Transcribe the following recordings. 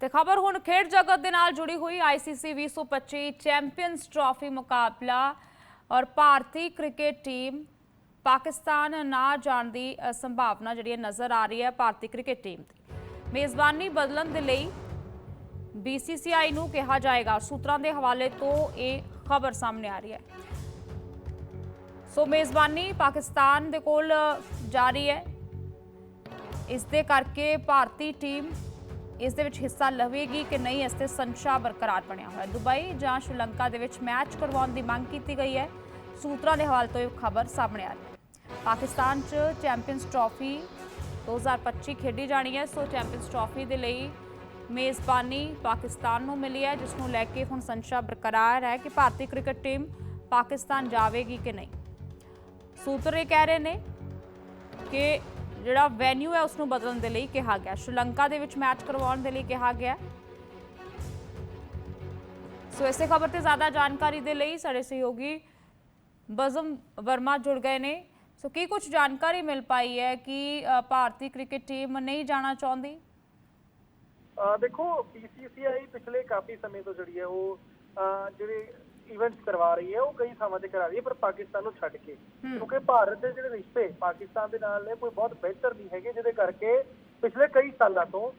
ਤੇ ਖਬਰ ਹੁਣ ਖੇਡ ਜਗਤ ਦੇ ਨਾਲ ਜੁੜੀ ਹੋਈ ICC 2025 ਚੈਂਪੀਅਨਸ ਟਰਾਫੀ ਮੁਕਾਬਲਾ ਔਰ ਭਾਰਤੀ ਕ੍ਰਿਕਟ ਟੀਮ ਪਾਕਿਸਤਾਨ ਨਾ ਜਾਣ ਦੀ ਸੰਭਾਵਨਾ ਜਿਹੜੀ ਹੈ ਨਜ਼ਰ ਆ ਰਹੀ ਹੈ ਭਾਰਤੀ ਕ੍ਰਿਕਟ ਟੀਮ ਦੀ ਮੇਜ਼ਬਾਨੀ ਬਦਲਣ ਦੇ ਲਈ BCCI ਨੂੰ ਕਿਹਾ ਜਾਏਗਾ। ਸੂਤਰਾਂ ਦੇ ਹਵਾਲੇ ਤੋਂ ਇਹ ਖਬਰ ਸਾਹਮਣੇ ਆ ਰਹੀ ਹੈ। ਸੋ ਮੇਜ਼ਬਾਨੀ ਪਾਕਿਸਤਾਨ ਦੇ ਕੋਲ ਜਾਰੀ ਹੈ। ਇਸ ਦੇ ਕਰਕੇ ਭਾਰਤੀ ਟੀਮ ਇਸ ਦੇ ਵਿੱਚ ਹਿੱਸਾ ਲਵੇਗੀ ਕਿ ਨਹੀਂ, ਇਸ ਤੇ ਸੰਸ਼ਾ ਬਰਕਰਾਰ ਬਣਿਆ ਹੋਇਆ ਦੁਬਈ ਜਾਂ ਸ਼੍ਰੀਲੰਕਾ ਦੇ ਵਿੱਚ ਮੈਚ ਕਰਵਾਉਣ ਦੀ ਮੰਗ ਕੀਤੀ ਗਈ ਹੈ। ਸੂਤਰਾਂ ਦੇ ਹਵਾਲੇ ਤੋਂ ਇਹ ਖਬਰ ਸਾਹਮਣੇ ਆ ਰਹੀ ਹੈ। ਪਾਕਿਸਤਾਨ 'ਚ ਚੈਂਪੀਅਨਸ ਟਰਾਫੀ 2025 ਖੇਡੀ ਜਾਣੀ ਹੈ। ਸੋ ਚੈਂਪੀਅਨਸ ਟਰਾਫੀ ਦੇ ਲਈ ਮੇਜ਼ਬਾਨੀ ਪਾਕਿਸਤਾਨ ਨੂੰ ਮਿਲੀ ਹੈ, ਜਿਸ ਨੂੰ ਲੈ ਕੇ ਹੁਣ ਸੰਸ਼ਾ ਬਰਕਰਾਰ ਹੈ ਕਿ ਭਾਰਤੀ ਕ੍ਰਿਕਟ ਟੀਮ ਪਾਕਿਸਤਾਨ ਜਾਵੇਗੀ ਕਿ ਨਹੀਂ। ਸੂਤਰ ਇਹ ਕਹਿ ਰਹੇ ਨੇ ਕਿ ਜਿਹੜਾ ਵੈਨਿਊ ਹੈ ਉਸ ਨੂੰ ਬਦਲਣ ਦੇ ਲਈ ਕਿਹਾ ਗਿਆ। ਸ਼੍ਰੀਲੰਕਾ ਦੇ ਵਿੱਚ ਮੈਚ ਕਰਵਾਉਣ ਦੇ ਲਈ ਕਿਹਾ ਗਿਆ। ਸੋ ਇਸੇ ਖਬਰ ਤੇ ਜ਼ਿਆਦਾ ਜਾਣਕਾਰੀ ਦੇ ਲਈ ਸਾਡੇ ਸਹਿਯੋਗੀ ਬਜ਼ਮ ਵਰਮਾ ਜੁੜ ਗਏ ਨੇ। ਸੋ ਕੀ ਕੁਝ ਜਾਣਕਾਰੀ ਮਿਲ ਪਾਈ ਹੈ ਕਿ ਅ, ਭਾਰਤੀ ਕ੍ਰਿਕਟ ਟੀਮ ਨਹੀਂ ਜਾਣਾ ਚਾਹੁੰਦੀ? ਅਹ ਦੇਖੋ BCCI ਪਿਛਲੇ ਕਾਫੀ ਸਮੇਂ ਤੋਂ ਜਿਹੜੀ ਹੈ ਉਹ ਅਹ ਜਿਹੜੇ ਇਵੈਂਟਸ ਕਰਵਾ ਰਹੀ ਹੈ ਉਹ ਕਈ ਥਾਵਾਂ ਤੇ ਕਰਾ ਰਹੀ ਹੈ ਪਰ ਪਾਕਿਸਤਾਨ ਨੂੰ ਛੱਡ ਕੇ। ਕਿਉਂਕਿ ਭਾਰਤ ਦੇ ਜਿਹੜੇ ਰਿਸ਼ਤੇ ਪਾਕਿਸਤਾਨ ਦੇ ਨਾਲ ਨੇ ਕੋਈ ਬਹੁਤ ਬਿਹਤਰ ਨਹੀਂ ਹੈਗੇ ਜਿਹਦੇ ਕਰਕੇ ਪਿਛਲੇ ਕਈ ਸਾਲਾਂ ਤੋਂ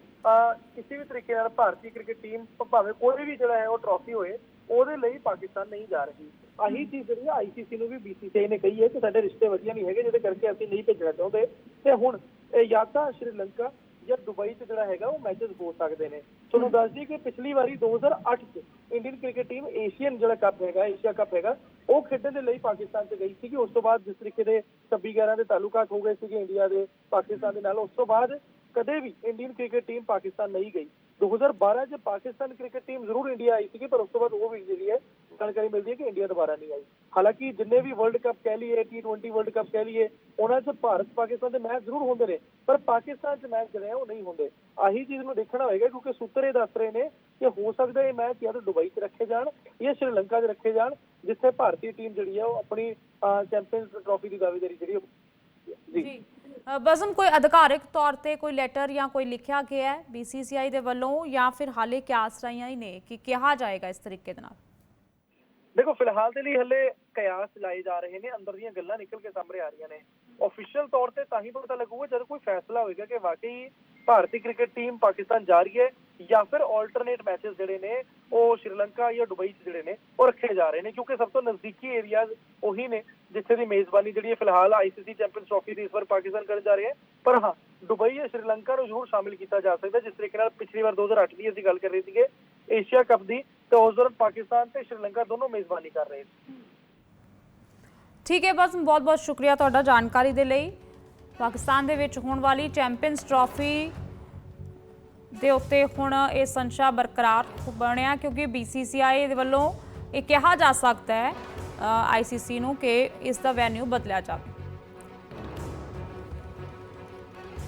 ਕਿਸੇ ਵੀ ਤਰੀਕੇ ਨਾਲ ਭਾਰਤੀ ਕ੍ਰਿਕਟ ਟੀਮ ਭਾਵੇਂ ਕੋਈ ਵੀ ਜਿਹੜਾ ਹੈ ਉਹ ਟਰੋਫੀ ਹੋਏ ਉਹਦੇ ਲਈ ਪਾਕਿਸਤਾਨ ਨਹੀਂ ਜਾ ਰਹੀ। ਆਹੀ ਚੀਜ਼ ਜਿਹੜੀ ਹੈ ਆਈਸੀਸੀ ਨੂੰ ਵੀ BCCI ਨੇ ਕਹੀ ਹੈ ਕਿ ਸਾਡੇ ਰਿਸ਼ਤੇ ਵਧੀਆ ਨਹੀਂ ਹੈਗੇ ਜਿਹਦੇ ਕਰਕੇ ਅਸੀਂ ਨਹੀਂ ਭੇਜਣਾ ਚਾਹੁੰਦੇ। ਤੇ ਹੁਣ ਇਹ ਜਾਂ ਤਾਂ ਸ਼੍ਰੀਲੰਕਾ ਜਾਂ ਦੁਬਈ 'ਚ ਜਿਹੜਾ ਹੈਗਾ ਉਹ ਮੈਚਸ ਹੋ ਸਕਦੇ ਨੇ। ਤੁਹਾਨੂੰ ਦੱਸ ਦਈਏ ਕਿ ਪਿਛਲੀ ਵਾਰੀ 2008 'ਚ ਇੰਡੀਅਨ ਕ੍ਰਿਕਟ ਟੀਮ ਏਸ਼ੀਅਨ ਜਿਹੜਾ ਕੱਪ ਹੈਗਾ, ਏਸ਼ੀਆ ਕੱਪ ਹੈਗਾ, ਉਹ ਖੇਡਣ ਦੇ ਲਈ ਪਾਕਿਸਤਾਨ 'ਚ ਗਈ ਸੀਗੀ। ਉਸ ਤੋਂ ਬਾਅਦ ਜਿਸ ਤਰੀਕੇ ਦੇ 26 11 ਦੇ ਤਾਲੁਕਾਤ ਹੋ ਗਏ ਸੀਗੇ ਇੰਡੀਆ ਦੇ, ਪਾਕਿਸਤਾਨ ਦੇ ਨਾਲ, ਉਸ ਤੋਂ ਬਾਅਦ ਕਦੇ ਵੀ ਇੰਡੀਅਨ ਕ੍ਰਿਕਟ ਟੀਮ ਪਾਕਿਸਤਾਨ ਨਹੀਂ ਗਈ। 2012 'ਚ ਪਾਕਿਸਤਾਨ ਕ੍ਰਿਕਟ ਟੀਮ ਜ਼ਰੂਰ ਇੰਡੀਆ ਆਈ ਸੀਗੀ, ਪਰ ਉਸ ਤੋਂ ਬਾਅਦ ਉਹ ਵੀ ਜਿਹੜੀ ਹੈ, ਜਾਣਕਾਰੀ ਮਿਲਦੀ ਹੈ ਕਿ ਇੰਡੀਆ ਦੁਬਾਰਾ ਨਹੀਂ ਆਈ। ਹਾਲਾਂਕਿ ਜਿੰਨੇ ਵੀ ਵਰਲਡ ਕੱਪ ਕਹਿ ਲਈਏ T20 ਵਰਲਡ ਕੱਪ ਕਹਿ ਲਈਏ, ਉਹਨਾਂ 'ਚ ਭਾਰਤ, ਪਾਕਿਸਤਾਨ ਦੇ ਮੈਚ ਜ਼ਰੂਰ ਹੁੰਦੇ ਨੇ, ਪਰ ਪਾਕਿਸਤਾਨ 'ਚ ਮੈਚ ਜਿਹੜੇ ਆ ਉਹ ਨਹੀਂ ਹੁੰਦੇ। ਆਹੀ ਚੀਜ਼ ਨੂੰ ਦੇਖਣਾ ਹੋਏਗਾ, ਕਿਉਂਕਿ ਸੂਤਰ ਇਹ ਦੱਸ ਰਹੇ ਨੇ ਕਿ ਹੋ ਸਕਦਾ ਇਹ ਮੈਚ ਜਾਂ ਤਾਂ ਦੁਬਈ 'ਚ ਰੱਖੇ ਜਾਣ ਜਾਂ ਸ਼੍ਰੀਲੰਕਾ 'ਚ ਰੱਖੇ ਜਾਣ ਜਿੱਥੇ ਭਾਰਤੀ ਟੀਮ ਜਿਹੜੀ ਆ ਉਹ ਆਪਣੀ ਚੈਂਪੀਅਨਸ ਟਰਾਫੀ ਦੀ ਦਾਅਵੇਦਾਰੀ ਜਿਹੜੀ ਜੀ। ਬਜ਼ਮ ਕੋਈ ਅਧਿਕਾਰਿਕ ਤੌਰ ਤੇ ਕੋਈ ਲੈਟਰ ਜਾਂ ਕੋਈ ਲਿਖਿਆ ਗਿਆ ਹੈ BCCI ਦੇ ਵੱਲੋਂ ਜਾਂ ਫਿਰ ਹਾਲੇ ਕਿਆਸ ਰਾਈਆਂ ਹੀ ਨੇ ਕਿ ਕਿਹਾ ਜਾਏਗਾ ਇਸ ਤਰੀਕੇ ਦੇ ਨਾਲ? ਦੇਖੋ ਫਿਲਹਾਲ ਦੇ ਲਈ ਹੱਲੇ ਕਿਆਸ ਲਾਏ ਜਾ ਰਹੇ ਨੇ ਅੰਦਰ ਦੀਆਂ ਗੱਲਾਂ ਨਿਕਲ ਕੇ ਸਾਹਮਣੇ ਆ ਰਹੀਆਂ ਨੇ। ਆਫੀਸ਼ੀਅਲ ਤੌਰ ਤੇ ਤਾਂ ਹੀ ਪਤਾ ਲੱਗੂਗਾ ਜਦ ਕੋਈ ਫੈਸਲਾ ਹੋਏਗਾ ਕਿ ਵਾਕਈ ਭਾਰਤੀ ਕ੍ਰਿਕਟ ਟੀਮ ਪਾਕਿਸਤਾਨ ਜਾ ਰਹੀ ਹੈ ਜਾਂ ਫਿਰ ਆਲਟਰਨੇਟ ਮੈਚਸ ਜਿਹੜੇ ਨੇ, ਉਹ ਸ਼੍ਰੀਲੰਕਾ ਜਾਂ ਦੁਬਈ 'ਚ ਜਿਹੜੇ ਨੇ, ਉਹ ਰੱਖੇ ਜਾ ਰਹੇ ਨੇ, ਕਿਉਂਕਿ ਸਭ ਤੋਂ ਨਜ਼ਦੀਕੀ ਏਰੀਆਜ਼ ਉਹੀ ਨੇ, ਜਿੱਥੇ ਦੀ ਮੇਜ਼ਬਾਨੀ ਜਿਹੜੀ ਹੈ ਫਿਲਹਾਲ ਆਈਸੀਸੀ ਚੈਂਪੀਅਨਸ ਟਰਾਫੀ ਦੀ ਇਸ ਵਾਰ ਪਾਕਿਸਤਾਨ ਕਰਨ ਜਾ ਰਿਹਾ ਹੈ। ਪਰ ਹਾਂ, ਦੁਬਈ ਜਾਂ ਸ਼੍ਰੀਲੰਕਾ ਨੂੰ ਜ਼ਰੂਰ ਸ਼ਾਮਿਲ ਕੀਤਾ ਜਾ ਸਕਦਾ, ਜਿਸ ਤਰੀਕੇ ਨਾਲ ਪਿਛਲੀ ਵਾਰ 2008 ਦੀ ਅਸੀਂ ਗੱਲ ਕਰ ਰਹੇ ਸੀਗੇ, ਏਸ਼ੀਆ ਕੱਪ ਦੀ, ਤੇ ਉਸ ਦੌਰਾਨ ਪਾਕਿਸਤਾਨ ਤੇ ਸ਼੍ਰੀਲੰਕਾ ਦੋਨੋਂ ਮੇਜ਼ਬਾਨੀ ਕਰ ਰਹੇ ਸੀ ਠੀਕ ਹੈ, ਬਸ ਬਹੁਤ ਬਹੁਤ ਸ਼ੁਕਰੀਆ ਤੁਹਾਡਾ ਜਾਣਕਾਰੀ ਦੇ ਲਈ। ਪਾਕਿਸਤਾਨ ਦੇ ਵਿੱਚ ਹੋਣ ਵਾਲੀ ਚੈਂਪੀਅਨਸ ਟਰਾਫੀ ਦੇ ਉੱਤੇ ਹੁਣ ਇਹ ਸੰਸ਼ਾ ਬਰਕਰਾਰ ਬਣਿਆ ਕਿਉਂਕਿ BCCI ਦੇ ਵੱਲੋਂ ਇਹ ਕਿਹਾ ਜਾ ਸਕਦਾ ਹੈ ਆਈਸੀਸੀ ਨੂੰ ਕਿ ਇਸ ਦਾ ਵੈਨਿਊ ਬਦਲਿਆ ਜਾਵੇ।